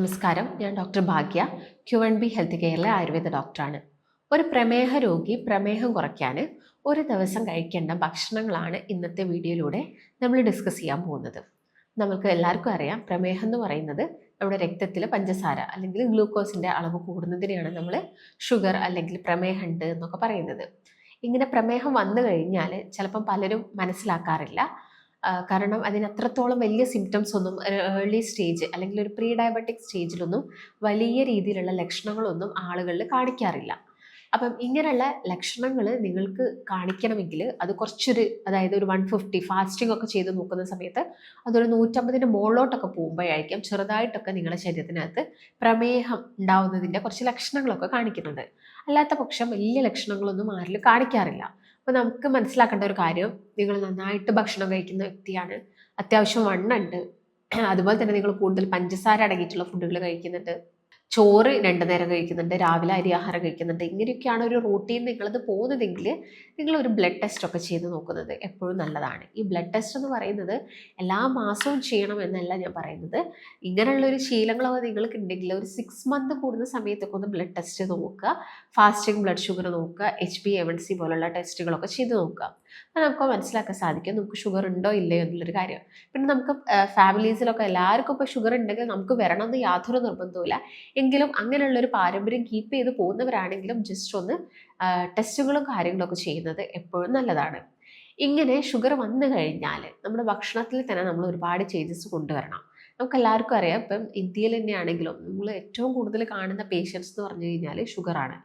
നമസ്കാരം. ഞാൻ doctor Bhagya Q N B health കെയറിലെ Ayurveda ഡോക്ടറാണ്. ഒരു പ്രമേഹ രോഗി പ്രമേഹം കുറയ്ക്കാൻ ഒരു ദിവസം കഴിക്കേണ്ട ഭക്ഷണങ്ങളാണ് ഇന്നത്തെ വീഡിയോയിലൂടെ നമ്മൾ ഡിസ്കസ് ചെയ്യാൻ പോകുന്നത്. നമുക്ക് എല്ലാവർക്കും അറിയാം പ്രമേഹം എന്ന് പറയുന്നത് നമ്മുടെ രക്തത്തിൽ പഞ്ചസാര അല്ലെങ്കിൽ ഗ്ലൂക്കോസിന്റെ അളവ് കൂടുന്നതിനെയാണ് നമ്മൾ ഷുഗർ അല്ലെങ്കിൽ പ്രമേഹം ഉണ്ട് എന്നൊക്കെ പറയുന്നത്. ഇങ്ങനെ പ്രമേഹം വന്നു കഴിഞ്ഞാൽ ചിലപ്പം പലരും മനസ്സിലാക്കാറില്ല. കാരണം അതിന് അത്രത്തോളം വലിയ സിംറ്റംസ് ഒന്നും ഏർലി സ്റ്റേജ് അല്ലെങ്കിൽ ഒരു പ്രീ ഡയബറ്റിക് സ്റ്റേജിലൊന്നും വലിയ രീതിയിലുള്ള ലക്ഷണങ്ങളൊന്നും ആളുകളിൽ കാണിക്കാറില്ല. അപ്പം ഇങ്ങനെയുള്ള ലക്ഷണങ്ങൾ നിങ്ങൾക്ക് കാണിക്കണമെങ്കിൽ അത് കുറച്ചൊരു അതായത് ഒരു വൺ ഫിഫ്റ്റി ഫാസ്റ്റിംഗ് ഒക്കെ ചെയ്ത് നോക്കുന്ന സമയത്ത് അതൊരു നൂറ്റമ്പതിന്റെ മുകളിലോട്ടൊക്കെ പോകുമ്പോഴായിരിക്കും ചെറുതായിട്ടൊക്കെ നിങ്ങളുടെ ശരീരത്തിനകത്ത് പ്രമേഹം ഉണ്ടാവുന്നതിന്റെ കുറച്ച് ലക്ഷണങ്ങളൊക്കെ കാണിക്കുന്നുണ്ട്. അല്ലാത്ത പക്ഷം വലിയ ലക്ഷണങ്ങളൊന്നും ആരിലും കാണിക്കാറില്ല. അപ്പോൾ നമുക്ക് മനസ്സിലാക്കേണ്ട ഒരു കാര്യം നിങ്ങൾ നന്നായിട്ട് ഭക്ഷണം കഴിക്കുന്ന വ്യക്തിയാണ്. അത്യാവശ്യം വണ്ണുണ്ട്. അതുപോലെ തന്നെ നിങ്ങൾ കൂടുതൽ പഞ്ചസാര അടങ്ങിയിട്ടുള്ള ഫുഡുകൾ കഴിക്കുന്നുണ്ട്. ചോറ് രണ്ടു നേരം കഴിക്കുന്നുണ്ട് രാവിലെ അരി ആഹാരം കഴിക്കുന്നുണ്ട്. ഇങ്ങനെയൊക്കെയാണ് ഒരു റൂട്ടീൻ നിങ്ങളത് പോകുന്നതെങ്കിൽ നിങ്ങൾ ഒരു ബ്ലഡ് ടെസ്റ്റ് ഒക്കെ ചെയ്ത് നോക്കുന്നത് എപ്പോഴും നല്ലതാണ്. ഈ ബ്ലഡ് ടെസ്റ്റ് എന്ന് പറയുന്നത് എല്ലാ മാസവും ചെയ്യണം എന്നല്ല ഞാൻ പറയുന്നത്. ഇങ്ങനെയുള്ള ഒരു ശീലങ്ങളൊക്കെ നിങ്ങൾക്ക് ഉണ്ടെങ്കിൽ ഒരു സിക്സ് മന്ത് കൂടുന്ന സമയത്തൊക്കെ ഒന്ന് ബ്ലഡ് ടെസ്റ്റ് നോക്കുക. ഫാസ്റ്റിംഗ് ബ്ലഡ് ഷുഗർ നോക്കുക. എച്ച് ബി എം സി പോലുള്ള ടെസ്റ്റുകളൊക്കെ ചെയ്ത് നോക്കുക. അപ്പോൾ നമുക്ക് മനസ്സിലാക്കാൻ സാധിക്കും. നമുക്ക് ഷുഗർ ഉണ്ടോ ഇല്ലയോ എന്നുള്ളൊരു കാര്യം. പിന്നെ നമുക്ക് ഫാമിലീസിലൊക്കെ എല്ലാവർക്കും ഇപ്പോൾ ഷുഗർ ഉണ്ടെങ്കിൽ നമുക്ക് വരണം എന്ന് യാതൊരു നിർബന്ധവുമില്ല. എങ്കിലും അങ്ങനെയുള്ളൊരു പാരമ്പര്യം കീപ്പ് ചെയ്ത് പോകുന്നവരാണെങ്കിലും ജസ്റ്റ് ഒന്ന് ടെസ്റ്റുകളും കാര്യങ്ങളൊക്കെ ചെയ്യുന്നത് എപ്പോഴും നല്ലതാണ്. ഇങ്ങനെ ഷുഗർ വന്നു കഴിഞ്ഞാൽ നമ്മുടെ ഭക്ഷണത്തിൽ തന്നെ നമ്മൾ ഒരുപാട് ചേഞ്ചസ് കൊണ്ടുവരണം. നമുക്ക് എല്ലാവർക്കും അറിയാം. ഇപ്പം ഇന്ത്യയിൽ തന്നെയാണെങ്കിലും നമ്മൾ ഏറ്റവും കൂടുതൽ കാണുന്ന പേഷ്യൻസ് എന്ന് പറഞ്ഞു കഴിഞ്ഞാൽ ഷുഗറാണ്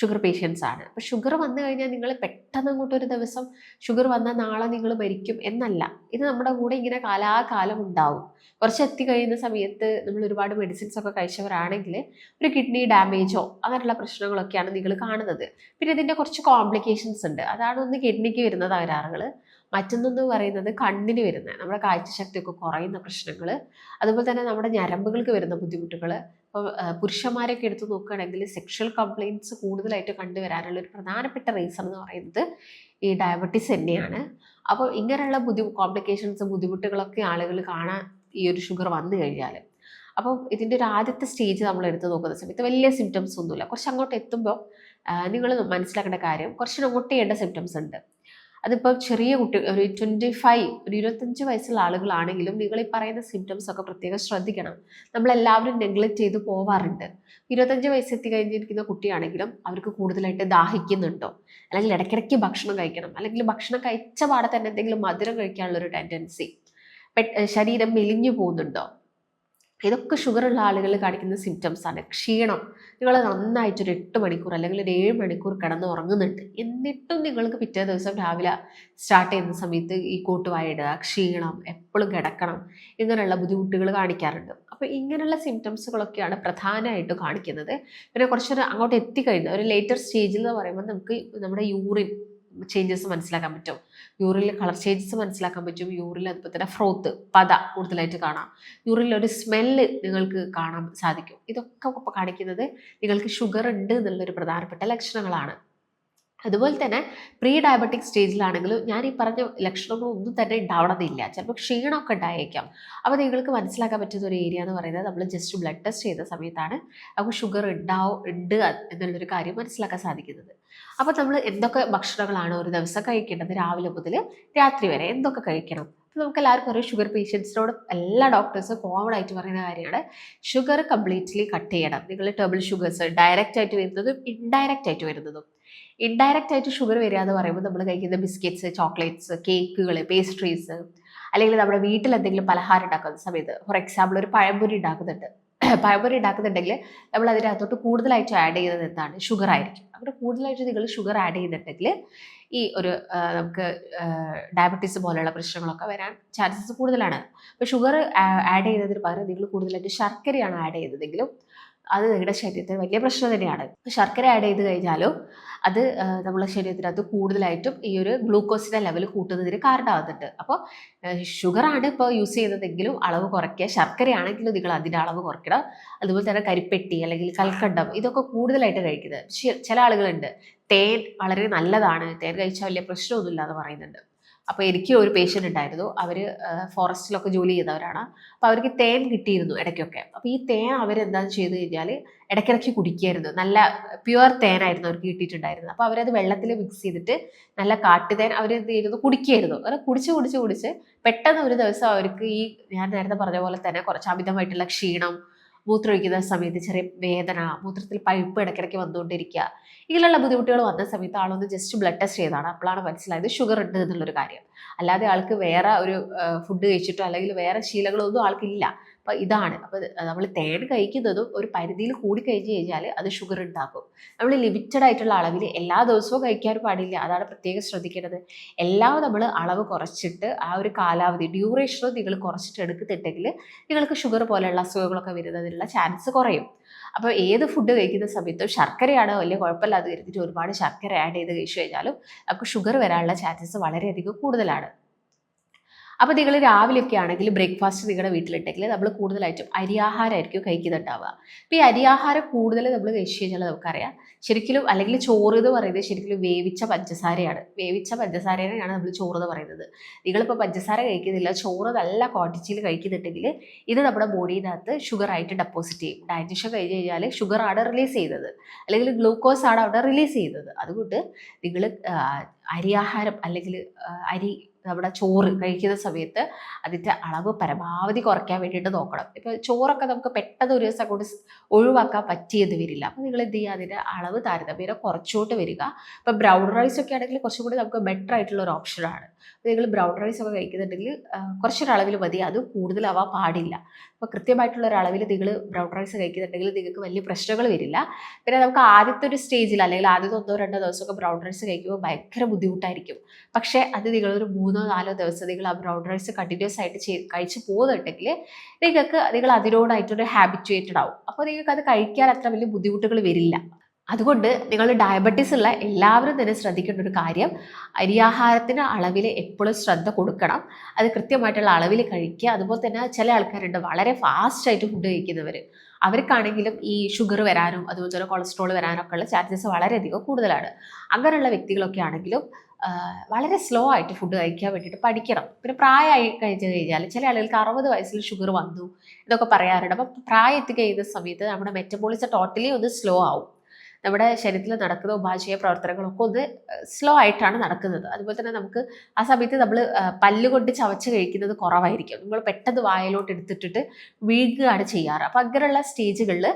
ഷുഗർ പേഷ്യൻസ് ആണ്. അപ്പം ഷുഗർ വന്നു കഴിഞ്ഞാൽ നിങ്ങൾ പെട്ടെന്ന് അങ്ങോട്ട് ഒരു ദിവസം ഷുഗർ വന്ന നാളെ നിങ്ങൾ മരിക്കും എന്നല്ല. ഇത് നമ്മുടെ കൂടെ ഇങ്ങനെ കാലാകാലം ഉണ്ടാവും. കുറച്ച് എത്തി കഴിയുന്ന സമയത്ത് നമ്മൾ ഒരുപാട് മെഡിസിൻസ് ഒക്കെ കഴിച്ചവരാണെങ്കിൽ ഒരു കിഡ്നി ഡാമേജോ അങ്ങനെയുള്ള പ്രശ്നങ്ങളൊക്കെയാണ് നിങ്ങൾ കാണുന്നത്. പിന്നെ ഇതിന്റെ കുറച്ച് കോംപ്ലിക്കേഷൻസ് ഉണ്ട്. അതാണ് ഒന്ന് കിഡ്നിക്ക് വരുന്ന തകരാറുകൾ. മറ്റൊന്നെന്ന് പറയുന്നത് കണ്ണിന് വരുന്ന നമ്മുടെ കാഴ്ചശക്തിയൊക്കെ കുറയുന്ന പ്രശ്നങ്ങൾ. അതുപോലെ തന്നെ നമ്മുടെ ഞരമ്പുകൾക്ക് വരുന്ന ബുദ്ധിമുട്ടുകൾ. ഇപ്പോൾ പുരുഷന്മാരൊക്കെ എടുത്തു നോക്കുകയാണെങ്കിൽ സെക്ഷൽ കംപ്ലയിന്റ്സ് കൂടുതലായിട്ട് കണ്ടുവരാനുള്ള ഒരു പ്രധാനപ്പെട്ട റീസൺ എന്ന് പറയുന്നത് ഈ ഡയബറ്റീസ് തന്നെയാണ്. അപ്പോൾ ഇങ്ങനെയുള്ള ബുദ്ധി കോംപ്ലിക്കേഷൻസ് ബുദ്ധിമുട്ടുകളൊക്കെ ആളുകൾ കാണാൻ ഈ ഒരു ഷുഗർ വന്നു കഴിഞ്ഞാൽ. അപ്പോൾ ഇതിന്റെ ഒരു ആദ്യത്തെ സ്റ്റേജ് നമ്മൾ എടുത്ത് നോക്കുന്ന സമയത്ത് വലിയ സിംറ്റംസ് ഒന്നുമില്ല. കുറച്ച് അങ്ങോട്ട് എത്തുമ്പോൾ നിങ്ങൾ മനസ്സിലാക്കേണ്ട കാര്യം കുറച്ച് അങ്ങോട്ട് ചെയ്യേണ്ട സിംറ്റംസ് ഉണ്ട്. അതിപ്പോൾ ചെറിയ കുട്ടി ഒരു ട്വന്റി ഫൈവ് ഒരു ഇരുപത്തഞ്ച് വയസ്സുള്ള ആളുകളാണെങ്കിലും നിങ്ങൾ ഈ പറയുന്ന സിംറ്റംസ് ഒക്കെ പ്രത്യേകം ശ്രദ്ധിക്കണം. നമ്മളെല്ലാവരും നെഗ്ലക്റ്റ് ചെയ്ത് പോവാറുണ്ട്. ഇരുപത്തഞ്ച് വയസ്സെത്തി കഴിഞ്ഞിരിക്കുന്ന കുട്ടിയാണെങ്കിലും അവർക്ക് കൂടുതലായിട്ട് ദാഹിക്കുന്നുണ്ടോ? അല്ലെങ്കിൽ ഇടയ്ക്കിടയ്ക്ക് ഭക്ഷണം കഴിക്കണം. അല്ലെങ്കിൽ ഭക്ഷണം കഴിച്ച പാടെ തന്നെ എന്തെങ്കിലും മധുരം കഴിക്കാനുള്ള ഒരു ടെൻഡൻസി ശരീരം മെലിഞ്ഞു പോകുന്നുണ്ടോ? ഇതൊക്കെ ഷുഗറുള്ള ആളുകൾ കാണിക്കുന്ന സിംറ്റംസ് ആണ്. ക്ഷീണം. നിങ്ങൾ നന്നായിട്ട് ഒരു എട്ട് മണിക്കൂർ അല്ലെങ്കിൽ ഒരു ഏഴ് മണിക്കൂർ കിടന്ന് ഉറങ്ങുന്നുണ്ട്. എന്നിട്ടും നിങ്ങൾക്ക് പിറ്റേ ദിവസം രാവിലെ സ്റ്റാർട്ട് ചെയ്യുന്ന സമയത്ത് ഈ കൂട്ടുവായിടുക ക്ഷീണം എപ്പോഴും കിടക്കണം ഇങ്ങനെയുള്ള ബുദ്ധിമുട്ടുകൾ കാണിക്കാറുണ്ട്. അപ്പോൾ ഇങ്ങനെയുള്ള സിംറ്റംസുകളൊക്കെയാണ് പ്രധാനമായിട്ടും കാണിക്കുന്നത്. പിന്നെ കുറച്ചൊരു അങ്ങോട്ട് എത്തിക്കഴിഞ്ഞ ഒരു ലേറ്റർ സ്റ്റേജിൽ എന്ന് പറയുമ്പോൾ നമുക്ക് നമ്മുടെ യൂറിൻ ചേഞ്ചസ് മനസ്സിലാക്കാൻ പറ്റും. യൂറിൽ കളർ ചേഞ്ചസ് മനസ്സിലാക്കാൻ പറ്റും. യൂറിൽ അതുപോലെ തന്നെ ഫ്രോത്ത് പത കൂടുതലായിട്ട് കാണാം. യൂറിൽ ഒരു സ്മെല്ല് നിങ്ങൾക്ക് കാണാൻ സാധിക്കും. ഇതൊക്കെ കാണിക്കുന്നത് നിങ്ങൾക്ക് ഷുഗർ ഉണ്ട് എന്നുള്ളൊരു പ്രധാനപ്പെട്ട ലക്ഷണങ്ങളാണ്. അതുപോലെ തന്നെ പ്രീ ഡയബറ്റിക് സ്റ്റേജിലാണെങ്കിലും ഞാൻ ഈ പറഞ്ഞ ലക്ഷണങ്ങളൊന്നും തന്നെ ഉണ്ടാവണമെന്നില്ല ചിലപ്പോൾ ക്ഷീണമൊക്കെ ഉണ്ടായേക്കാം. അപ്പോൾ നിങ്ങൾക്ക് മനസ്സിലാക്കാൻ പറ്റുന്ന ഒരു ഏരിയ എന്ന് പറയുന്നത് നമ്മൾ ജസ്റ്റ് ബ്ലഡ് ടെസ്റ്റ് ചെയ്ത സമയത്താണ് നമുക്ക് ഷുഗർ ഉണ്ടാവും ഉണ്ട് എന്നുള്ളൊരു കാര്യം മനസ്സിലാക്കാൻ സാധിക്കുന്നത്. അപ്പോൾ നമ്മൾ എന്തൊക്കെ ഭക്ഷണങ്ങളാണ് ഒരു ദിവസം കഴിക്കേണ്ടത് രാവിലെ മുതൽ രാത്രി വരെ? എന്തൊക്കെ കഴിക്കണം? നമുക്ക് എല്ലാവർക്കും അറിയാം ഷുഗർ പേഷ്യൻസിനോട് എല്ലാ ഡോക്ടേഴ്സും കോമൺ ആയിട്ട് പറയുന്ന കാര്യമാണ് ഷുഗർ കംപ്ലീറ്റ്ലി കട്ട് ചെയ്യണം. നിങ്ങൾ ടേബിൾ ഷുഗേഴ്സ് ഡയറക്റ്റ് ആയിട്ട് വരുന്നതും ഇൻഡയറക്റ്റ് ആയിട്ട് വരുന്നതും. ഇൻഡയറക്റ്റ് ആയിട്ട് ഷുഗർ വരിക എന്ന് പറയുമ്പോൾ നമ്മൾ കഴിക്കുന്ന ബിസ്ക്കറ്റ്സ് ചോക്ലേറ്റ്സ് കേക്കുകൾ പേസ്ട്രീസ് അല്ലെങ്കിൽ നമ്മുടെ വീട്ടിൽ എന്തെങ്കിലും പലഹാരം ഉണ്ടാക്കുന്ന സമയത്ത് ഫോർ എക്സാമ്പിൾ ഒരു പഴംപൊരി ഉണ്ടാക്കുന്നുണ്ട്. പഴംപൊരി ഉണ്ടാക്കുന്നുണ്ടെങ്കിൽ നമ്മൾ അതിനകത്തോട്ട് കൂടുതലായിട്ട് ആഡ് ചെയ്യുന്നത് എന്താണ്? ഷുഗർ ആയിരിക്കും. അവിടെ കൂടുതലായിട്ട് നിങ്ങൾ ഷുഗർ ആഡ് ചെയ്തിട്ടുണ്ടെങ്കിൽ ഈ ഒരു നമുക്ക് ഡയബറ്റീസ് പോലെയുള്ള പ്രശ്നങ്ങളൊക്കെ വരാൻ ചാൻസസ് കൂടുതലാണ്. അപ്പോൾ ഷുഗർ ആഡ് ചെയ്യുന്നതിന് പകരം നിങ്ങൾ കൂടുതലായിട്ട് ശർക്കരയാണ് ആഡ് ചെയ്യുന്നതെങ്കിലും അത് നിങ്ങളുടെ ശരീരത്തിന് വലിയ പ്രശ്നം തന്നെയാണ്. ശർക്കര ആഡ് ചെയ്ത് കഴിഞ്ഞാലും അത് നമ്മുടെ നമ്മളെ അത് കൂടുതലായിട്ടും ഈ ഒരു ഗ്ലൂക്കോസിന്റെ ലെവൽ കൂട്ടുന്നതിന് കാരണമാകുന്നുണ്ട്. അപ്പോൾ ഷുഗറാണ് ഇപ്പോൾ യൂസ് ചെയ്യുന്നതെങ്കിലും അളവ് കുറയ്ക്കുക. ശർക്കരയാണെങ്കിലും നിങ്ങൾ അതിന്റെ അളവ് കുറയ്ക്കണം. അതുപോലെ തന്നെ കരിപ്പെട്ടി അല്ലെങ്കിൽ കൽക്കണ്ടം ഇതൊക്കെ കൂടുതലായിട്ട് കഴിക്കുന്നത്. ചില ആളുകളുണ്ട് തേൻ വളരെ നല്ലതാണ്. തേൻ കഴിച്ചാൽ വലിയ പ്രശ്നമൊന്നുമില്ല എന്ന് പറയുന്നുണ്ട്. അപ്പോൾ എനിക്ക് ഒരു പേഷ്യന്റ് ഉണ്ടായിരുന്നു. അവർ ഫോറസ്റ്റിലൊക്കെ ജോലി ചെയ്തവരാണ് അപ്പോൾ അവർക്ക് തേൻ കിട്ടിയിരുന്നു ഇടയ്ക്കൊക്കെ. അപ്പോൾ ഈ തേൻ അവരെന്താന്ന് ചെയ്തു കഴിഞ്ഞാൽ ഇടയ്ക്കിടയ്ക്ക് കുടിക്കുമായിരുന്നു നല്ല പ്യുവർ തേനായിരുന്നു അവർക്ക് കിട്ടിയിട്ടുണ്ടായിരുന്നത്. അപ്പോൾ അവരത് വെള്ളത്തിൽ മിക്സ് ചെയ്തിട്ട് നല്ല കാട്ടുതേൻ അവർ എന്ത് ചെയ്യുന്നു കുടിക്കുമായിരുന്നു അങ്ങനെ കുടിച്ച് കുടിച്ച് കുടിച്ച് പെട്ടെന്ന് ഒരു ദിവസം അവർക്ക് ഈ ഞാൻ നേരത്തെ പറഞ്ഞ പോലെ തന്നെ കുറച്ച് അമിതമായിട്ടുള്ള ക്ഷീണം മൂത്രമൊഴിക്കുന്ന സമയത്ത് ചെറിയ വേദന മൂത്രത്തിൽ പഴുപ്പ് ഇടയ്ക്കിടയ്ക്ക് വന്നുകൊണ്ടിരിക്കുക ഇങ്ങനെയുള്ള ബുദ്ധിമുട്ടുകൾ വന്ന സമയത്ത് ആളൊന്ന് ജസ്റ്റ് ബ്ലഡ് ടെസ്റ്റ് ചെയ്താണ്. അപ്പോഴാണ് മനസ്സിലായത് ഷുഗർ ഉണ്ട് എന്നുള്ളൊരു കാര്യം. അല്ലാതെ ആൾക്ക് വേറെ ഒരു ഫുഡ് കഴിച്ചിട്ടോ അല്ലെങ്കിൽ വേറെ ശീലങ്ങളൊന്നും ആൾക്കില്ല. അപ്പോൾ ഇതാണ്. അപ്പോൾ നമ്മൾ തേൻ കഴിക്കുന്നതും ഒരു പരിധിയിൽ കൂടി കഴിഞ്ഞ് കഴിഞ്ഞാൽ അത് ഷുഗർ ഉണ്ടാക്കും നമ്മൾ ലിമിറ്റഡ് ആയിട്ടുള്ള അളവിൽ എല്ലാ ദിവസവും കഴിക്കാൻ പാടില്ല. അതാണ് പ്രത്യേകം ശ്രദ്ധിക്കേണ്ടത്. എല്ലാം നമ്മൾ അളവ് കുറച്ചിട്ട് ആ ഒരു കാലാവധി ഡ്യൂറേഷനും നിങ്ങൾ കുറച്ചിട്ട് എടുക്കുന്നുണ്ടെങ്കിൽ നിങ്ങൾക്ക് ഷുഗർ പോലെയുള്ള അസുഖങ്ങളൊക്കെ വരുന്നതിനുള്ള ചാൻസ് കുറയും. അപ്പോൾ ഏത് ഫുഡ് കഴിക്കുന്ന സമയത്തും ശർക്കരയാണ് വലിയ കുഴപ്പമില്ലാതെ കരുതിയിട്ട് ഒരുപാട് ശർക്കര ആഡ് ചെയ്ത് കഴിച്ചു കഴിഞ്ഞാലും നമുക്ക് ഷുഗർ വരാനുള്ള ചാൻസസ് വളരെയധികം കൂടുതലാണ്. അപ്പോൾ നിങ്ങൾ രാവിലെയൊക്കെ ആണെങ്കിൽ ബ്രേക്ക്ഫാസ്റ്റ് നിങ്ങളുടെ വീട്ടിലുണ്ടെങ്കിൽ നമ്മൾ കൂടുതലായിട്ടും അരിയാഹാരമായിരിക്കും കഴിക്കുന്നുണ്ടാവുക. അപ്പോൾ ഈ അരിയാഹാരം കൂടുതൽ നമ്മൾ കഴിച്ചു കഴിഞ്ഞാൽ നമുക്കറിയാം ശരിക്കും അല്ലെങ്കിൽ ചോറ് എന്ന് പറയുന്നത് ശരിക്കും വേവിച്ച പഞ്ചസാരയാണ്. വേവിച്ച പഞ്ചസാരയാണ് നമ്മൾ ചോറ് എന്ന് പറയുന്നത്. നിങ്ങളിപ്പോൾ പഞ്ചസാര കഴിക്കുന്നില്ല ചോറ് നല്ല ക്വാണ്ടിറ്റിയിൽ കഴിക്കുന്നുണ്ടെങ്കിൽ ഇത് നമ്മുടെ ബോഡിയിനകത്ത് ഷുഗറായിട്ട് ഡെപ്പോസിറ്റ് ചെയ്യും. ഡയജഷൻ കഴിഞ്ഞ് കഴിഞ്ഞാൽ ഷുഗറാണ് റിലീസ് ചെയ്യുന്നത്. അല്ലെങ്കിൽ ഗ്ലൂക്കോസ് ആണ് അവിടെ റിലീസ് ചെയ്യുന്നത്. അതുകൊണ്ട് നിങ്ങൾ അരിയാഹാരം അല്ലെങ്കിൽ അരി നമ്മുടെ ചോറ് കഴിക്കുന്ന സമയത്ത് അതിന്റെ അളവ് പരമാവധി കുറയ്ക്കാൻ വേണ്ടിയിട്ട് നോക്കണം. ഇപ്പോൾ ചോറൊക്കെ നമുക്ക് പെട്ടെന്ന് ഒരു ദിവസം കൊണ്ട് ഒഴിവാക്കാൻ പറ്റിയെന്ന് വരില്ല. അപ്പോൾ നിങ്ങൾ എന്ത് ചെയ്യുക? അതിന്റെ അളവ് താരതമ്യേന കുറച്ചോട്ട് വരിക. ഇപ്പോൾ ബ്രൗൺ റൈസ് ഒക്കെ ആണെങ്കിൽ കുറച്ചും കൂടി നമുക്ക് ബെറ്റർ ആയിട്ടുള്ള ഒരു ഓപ്ഷനാണ് നിങ്ങൾ ബ്രൗൺ റൈസ് ഒക്കെ കഴിക്കുന്നുണ്ടെങ്കിൽ കുറച്ചൊരളവിൽ മതി. അത് കൂടുതലാവാൻ പാടില്ല. അപ്പോൾ കൃത്യമായിട്ടുള്ള ഒരളവിൽ നിങ്ങൾ ബ്രൗൺ റൈസ് കഴിക്കുന്നുണ്ടെങ്കിൽ നിങ്ങൾക്ക് വലിയ പ്രശ്നങ്ങൾ വരില്ല. പിന്നെ നമുക്ക് ആദ്യത്തെ ഒരു സ്റ്റേജിൽ അല്ലെങ്കിൽ ആദ്യത്തെ ഒന്നോ രണ്ടോ ദിവസമൊക്കെ ബ്രൗൺ റൈസ് കഴിക്കുമ്പോൾ ഭയങ്കര ബുദ്ധിമുട്ടായിരിക്കും. പക്ഷേ അത് ഒരു മൂന്നോ നാലോ ദിവസം നിങ്ങൾ ആ ബ്രൗൺ റൈസ് കണ്ടിന്യൂസ് ആയിട്ട് ചെയ്ത് കഴിച്ച് പോകുന്നുണ്ടെങ്കിൽ നിങ്ങൾക്ക് നിങ്ങൾ അതിനോടായിട്ടൊരു ഹാബിറ്റുവേറ്റഡ് ആവും. അപ്പോൾ നിങ്ങൾക്ക് അത് കഴിക്കാൻ അത്ര വലിയ ബുദ്ധിമുട്ടുകൾ വരില്ല. അതുകൊണ്ട് നിങ്ങൾ ഡയബറ്റീസ് ഉള്ള എല്ലാവരും തന്നെ ശ്രദ്ധിക്കേണ്ട ഒരു കാര്യം അരിയാഹാരത്തിന് അളവിൽ എപ്പോഴും ശ്രദ്ധ കൊടുക്കണം. അത് കൃത്യമായിട്ടുള്ള അളവിൽ കഴിക്കുക. അതുപോലെ തന്നെ ചില ആൾക്കാരുണ്ട് വളരെ ഫാസ്റ്റായിട്ട് ഫുഡ് കഴിക്കുന്നവർ അവർക്കാണെങ്കിലും ഈ ഷുഗർ വരാനും അതുപോലെ തന്നെ കൊളസ്ട്രോൾ വരാനൊക്കെ ഉള്ള ചാൻസസ് വളരെയധികം കൂടുതലാണ്. അങ്ങനെയുള്ള വ്യക്തികളൊക്കെ ആണെങ്കിലും വളരെ സ്ലോ ആയിട്ട് ഫുഡ് കഴിക്കാൻ വേണ്ടിയിട്ട് പഠിക്കണം. പിന്നെ പ്രായമായി കഴിച്ചു കഴിഞ്ഞാൽ ചില ആളുകൾക്ക് അറുപത് വയസ്സിൽ ഷുഗർ വന്നു എന്നൊക്കെ പറയാറുണ്ട്. അപ്പം പ്രായം എത്തിക്കഴിയുന്ന സമയത്ത് നമ്മുടെ മെറ്റബോളിസം ടോട്ടലി ഒന്ന് സ്ലോ ആവും. നമ്മുടെ ശരീരത്തിൽ നടക്കുന്ന ഉപാശയ പ്രവർത്തനങ്ങളൊക്കെ ഒന്ന് സ്ലോ ആയിട്ടാണ് നടക്കുന്നത്. അതുപോലെ തന്നെ നമുക്ക് ആ സമയത്ത് നമ്മൾ പല്ലുകൊണ്ട് ചവച്ച് കഴിക്കുന്നത് കുറവായിരിക്കും. നമ്മൾ പെട്ടെന്ന് വായലോട്ട് എടുത്തിട്ടിട്ട് വീഴുകയാണ് ചെയ്യാറ്. അപ്പം അങ്ങനെയുള്ള സ്റ്റേജുകളിൽ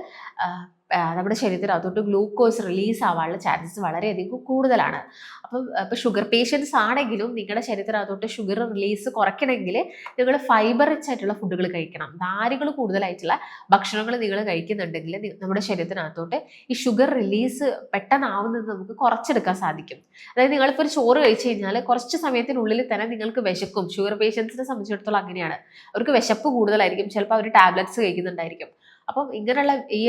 നമ്മുടെ ശരീരത്തിൽ അതുകൊണ്ട് ഗ്ലൂക്കോസ് റിലീസ് ആവാനുള്ള ചാൻസസ് വളരെയധികം കൂടുതലാണ്. അപ്പം ഇപ്പോൾ ഷുഗർ പേഷ്യൻസ് ആണെങ്കിലും നിങ്ങളുടെ ശരീരത്തിനകത്തോട്ട് ഷുഗർ റിലീസ് കുറയ്ക്കണമെങ്കിൽ നിങ്ങൾ ഫൈബർ റിച്ച് ആയിട്ടുള്ള ഫുഡുകൾ കഴിക്കണം. നാരുകൾ കൂടുതലായിട്ടുള്ള ഭക്ഷണങ്ങൾ നിങ്ങൾ കഴിക്കുന്നുണ്ടെങ്കിൽ നമ്മുടെ ശരീരത്തിനകത്തോട്ട് ഈ ഷുഗർ റിലീസ് പെട്ടെന്നാവുന്നത് നമുക്ക് കുറച്ചെടുക്കാൻ സാധിക്കും. അതായത് നിങ്ങളിപ്പോൾ ഒരു ചോറ് കഴിച്ചു കഴിഞ്ഞാൽ കുറച്ച് സമയത്തിനുള്ളിൽ തന്നെ നിങ്ങൾക്ക് വിശക്കും. ഷുഗർ പേഷ്യൻസിനെ സംബന്ധിച്ചിടത്തോളം അങ്ങനെയാണ്. അവർക്ക് വിശപ്പ് കൂടുതലായിരിക്കും. ചിലപ്പോൾ അവർ ടാബ്ലറ്റ്സ് കഴിക്കുന്നുണ്ടായിരിക്കും. അപ്പം ഇങ്ങനെയുള്ള ഈ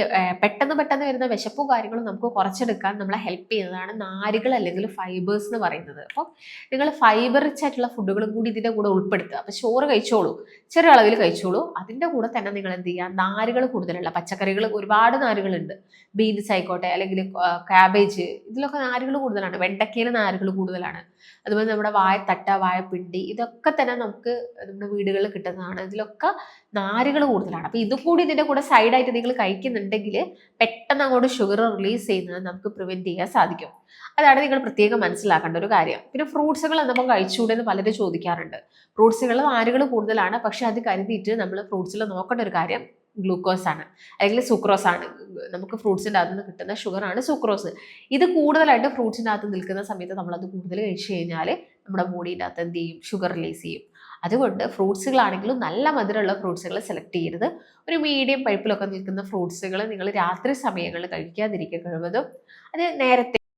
പെട്ടെന്ന് പെട്ടെന്ന് വരുന്ന വിശപ്പും കാര്യങ്ങളും നമുക്ക് കുറച്ചെടുക്കാൻ നമ്മളെ ഹെൽപ്പ് ചെയ്യുന്നതാണ് നാരുകൾ അല്ലെങ്കിൽ ഫൈബേഴ്സ് എന്ന് പറയുന്നത്. അപ്പം നിങ്ങൾ ഫൈബർ റിച്ച് ആയിട്ടുള്ള ഫുഡുകളും കൂടി ഇതിന്റെ കൂടെ ഉൾപ്പെടുത്തുക. അപ്പം ചോറ് കഴിച്ചോളൂ. ചെറിയ അളവിൽ കഴിച്ചോളൂ. അതിന്റെ കൂടെ തന്നെ നിങ്ങൾ എന്ത് ചെയ്യുക? നാരുകൾ കൂടുതലുള്ള പച്ചക്കറികൾ ഒരുപാട് നാരുകളുണ്ട്. ബീൻസ് ആയിക്കോട്ടെ അല്ലെങ്കിൽ കാബേജ് ഇതിലൊക്കെ നാരുകൾ കൂടുതലാണ്. വെണ്ടക്കയിലെ നാരുകൾ കൂടുതലാണ്. അതുപോലെ നമ്മുടെ വായത്തട്ട വായപ്പിണ്ടി ഇതൊക്കെ തന്നെ നമുക്ക് നമ്മുടെ വീടുകളിൽ കിട്ടുന്നതാണ്. ഇതിലൊക്കെ നാരുകൾ കൂടുതലാണ്. അപ്പോൾ ഇതും കൂടി ഇതിന്റെ കൂടെ സൈഡായിട്ട് നിങ്ങൾ കഴിക്കുന്നുണ്ടെങ്കിൽ പെട്ടെന്ന് അങ്ങോട്ട് ഷുഗർ റിലീസ് ചെയ്യുന്നത് നമുക്ക് പ്രിവെന്റ് ചെയ്യാൻ സാധിക്കും. അതാണ് നിങ്ങൾ പ്രത്യേകം മനസ്സിലാക്കേണ്ട ഒരു കാര്യം. പിന്നെ ഫ്രൂട്ട്സുകൾ നമ്മൾ കഴിച്ചുകൂടെ എന്ന് പലരും ചോദിക്കാറുണ്ട്. ഫ്രൂട്ട്സുകൾ ആരുകൾ കൂടുതലാണ്. പക്ഷെ അത് കരുതിയിട്ട് നമ്മൾ ഫ്രൂട്ട്സിൽ നോക്കേണ്ട ഒരു കാര്യം ഗ്ലൂക്കോസ് ആണ്. അല്ലെങ്കിൽ സുക്രോസ് ആണ്. നമുക്ക് ഫ്രൂട്ട്സിന്റെ അകത്ത് നിന്ന് കിട്ടുന്ന ഷുഗറാണ് സുക്രോസ് ഇത് കൂടുതലായിട്ട് ഫ്രൂട്ട്സിന്റെ അകത്ത് നിൽക്കുന്ന സമയത്ത് നമ്മളത് കൂടുതൽ കഴിച്ചു കഴിഞ്ഞാൽ നമ്മുടെ ബോഡീന്റെ അകത്ത് എന്ത് ചെയ്യും? ഷുഗർ റിലീസ് ചെയ്യും. അതുകൊണ്ട് ഫ്രൂട്ട്സുകളാണെങ്കിലും നല്ല മധുരമുള്ള ഫ്രൂട്ട്സുകൾ സെലക്ട് ചെയ്യരുത്. ഒരു മീഡിയം പൈപ്പിലൊക്കെ നിൽക്കുന്ന ഫ്രൂട്ട്സുകൾ നിങ്ങൾ രാത്രി സമയങ്ങളിൽ കഴിക്കാതിരിക്കുക കഴിവതും അത് നേരത്തെ